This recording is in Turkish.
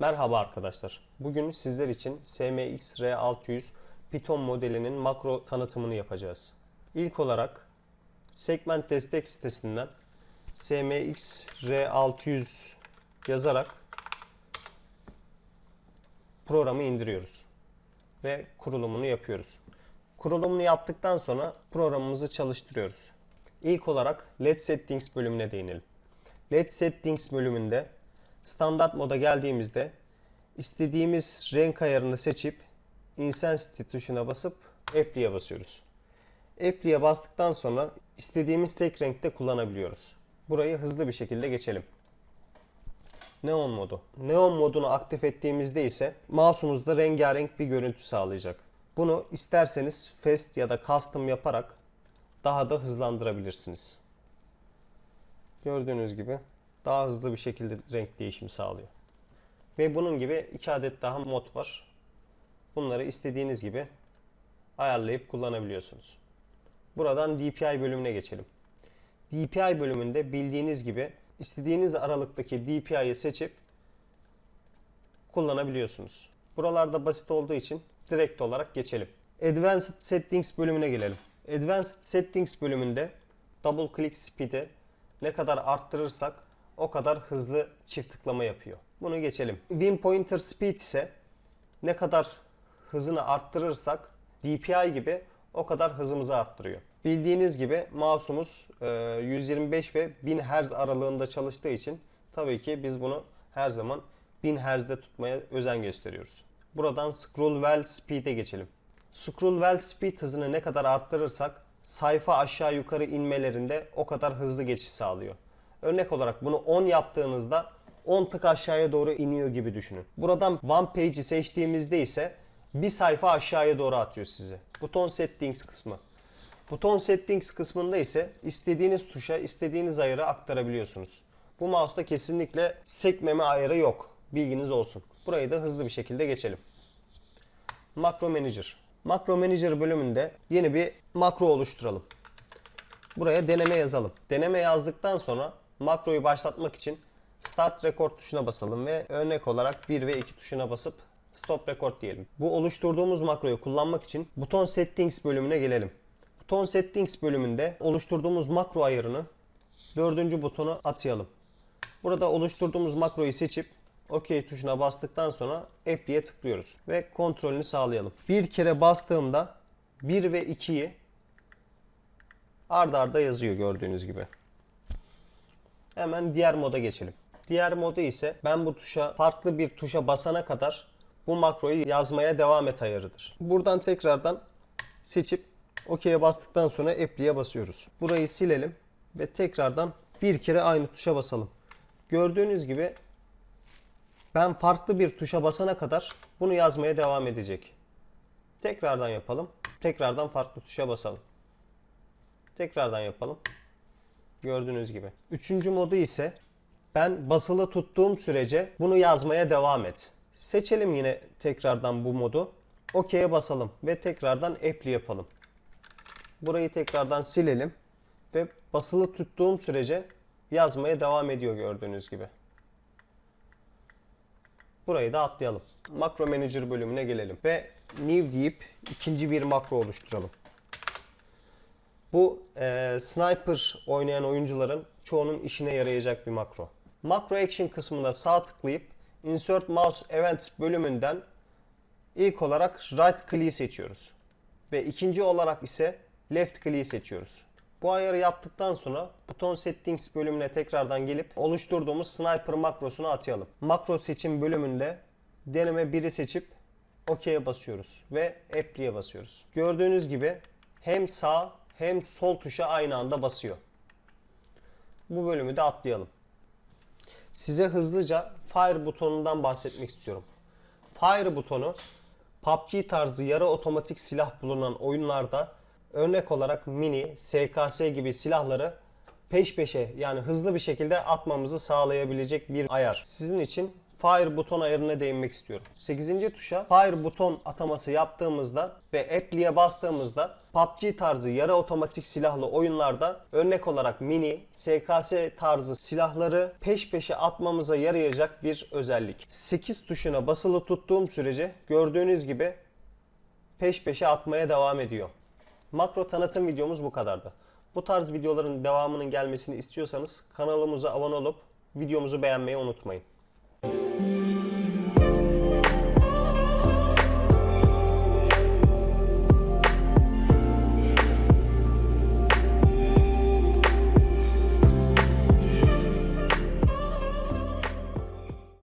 Merhaba arkadaşlar. Bugün sizler için SMX R600 Python modelinin makro tanıtımını yapacağız. İlk olarak segment destek sitesinden SMX R600 yazarak programı indiriyoruz ve kurulumunu yapıyoruz. Kurulumunu yaptıktan sonra programımızı çalıştırıyoruz. İlk olarak LED Settings bölümüne değinelim. LED Settings bölümünde standart moda geldiğimizde istediğimiz renk ayarını seçip Intensity tuşuna basıp Apply'e basıyoruz. Apply'e bastıktan sonra istediğimiz tek renkte kullanabiliyoruz. Burayı hızlı bir şekilde geçelim. Neon modu. Neon modunu aktif ettiğimizde ise mouse'umuzda rengarenk bir görüntü sağlayacak. Bunu isterseniz fast ya da custom yaparak daha da hızlandırabilirsiniz. Gördüğünüz gibi daha hızlı bir şekilde renk değişimi sağlıyor. Ve bunun gibi iki adet daha mod var. Bunları istediğiniz gibi ayarlayıp kullanabiliyorsunuz. Buradan DPI bölümüne geçelim. DPI bölümünde bildiğiniz gibi istediğiniz aralıktaki DPI'yi seçip kullanabiliyorsunuz. Buralarda basit olduğu için direkt olarak geçelim. Advanced Settings bölümüne gelelim. Advanced Settings bölümünde double click speed'i ne kadar arttırırsak o kadar hızlı çift tıklama yapıyor. Bunu geçelim. Win Pointer Speed ise ne kadar hızını arttırırsak DPI gibi o kadar hızımızı arttırıyor. Bildiğiniz gibi mouse'umuz e, 125 ve 1000 Hz aralığında çalıştığı için tabii ki biz bunu her zaman 1000 Hz'de tutmaya özen gösteriyoruz. Buradan Scroll Wheel Speed'e geçelim. Scroll Wheel Speed hızını ne kadar arttırırsak sayfa aşağı yukarı inmelerinde o kadar hızlı geçiş sağlıyor. Örnek olarak bunu 10 yaptığınızda 10 tık aşağıya doğru iniyor gibi düşünün. Buradan One Page'i seçtiğimizde ise bir sayfa aşağıya doğru atıyor sizi. Buton Settings kısmı. Buton Settings kısmında ise istediğiniz tuşa istediğiniz ayarı aktarabiliyorsunuz. Bu mouse'da kesinlikle sekmeme ayarı yok. Bilginiz olsun. Burayı da hızlı bir şekilde geçelim. Makro Manager. Makro Manager bölümünde yeni bir makro oluşturalım. Buraya deneme yazalım. Deneme yazdıktan sonra makroyu başlatmak için Start Record tuşuna basalım ve örnek olarak 1 ve 2 tuşuna basıp Stop Record diyelim. Bu oluşturduğumuz makroyu kullanmak için Buton Settings bölümüne gelelim. Buton Settings bölümünde oluşturduğumuz makro ayarını dördüncü butona atayalım. Burada oluşturduğumuz makroyu seçip OK tuşuna bastıktan sonra Apply'e tıklıyoruz ve kontrolünü sağlayalım. Bir kere bastığımda 1 ve 2'yi arda arda yazıyor gördüğünüz gibi. Hemen diğer moda geçelim. Diğer modu ise ben bu tuşa farklı bir tuşa basana kadar bu makroyu yazmaya devam et ayarıdır. Buradan tekrardan seçip OK'ye bastıktan sonra Apply'e basıyoruz. Burayı silelim ve tekrardan bir kere aynı tuşa basalım. Gördüğünüz gibi ben farklı bir tuşa basana kadar bunu yazmaya devam edecek. Tekrardan yapalım. Tekrardan farklı tuşa basalım. Tekrardan yapalım. Gördüğünüz gibi. Üçüncü modu ise ben basılı tuttuğum sürece bunu yazmaya devam et. Seçelim yine tekrardan bu modu. OK'ye basalım ve tekrardan Apply yapalım. Burayı tekrardan silelim ve basılı tuttuğum sürece yazmaya devam ediyor gördüğünüz gibi. Burayı da atlayalım. Makro Manager bölümüne gelelim ve New deyip ikinci bir makro oluşturalım. Bu e, sniper oynayan oyuncuların çoğunun işine yarayacak bir makro. Makro Action kısmında sağ tıklayıp Insert Mouse Events bölümünden ilk olarak Right click'i seçiyoruz. Ve ikinci olarak ise Left click'i seçiyoruz. Bu ayarı yaptıktan sonra Buton Settings bölümüne tekrardan gelip oluşturduğumuz Sniper makrosunu atayalım. Makro seçim bölümünde deneme 1'i seçip OK'ye basıyoruz ve Apply'e basıyoruz. Gördüğünüz gibi hem sağ hem sol tuşa aynı anda basıyor. Bu bölümü de atlayalım. Size hızlıca Fire butonundan bahsetmek istiyorum. Fire butonu PUBG tarzı yarı otomatik silah bulunan oyunlarda örnek olarak mini, SKS gibi silahları peş peşe yani hızlı bir şekilde atmamızı sağlayabilecek bir ayar. Sizin için Fire buton ayarına değinmek istiyorum. 8. tuşa Fire buton ataması yaptığımızda ve Apple'ye bastığımızda PUBG tarzı yarı otomatik silahlı oyunlarda örnek olarak mini, SKS tarzı silahları peş peşe atmamıza yarayacak bir özellik. 8 tuşuna basılı tuttuğum sürece gördüğünüz gibi peş peşe atmaya devam ediyor. Makro tanıtım videomuz bu kadardı. Bu tarz videoların devamının gelmesini istiyorsanız kanalımıza abone olup videomuzu beğenmeyi unutmayın.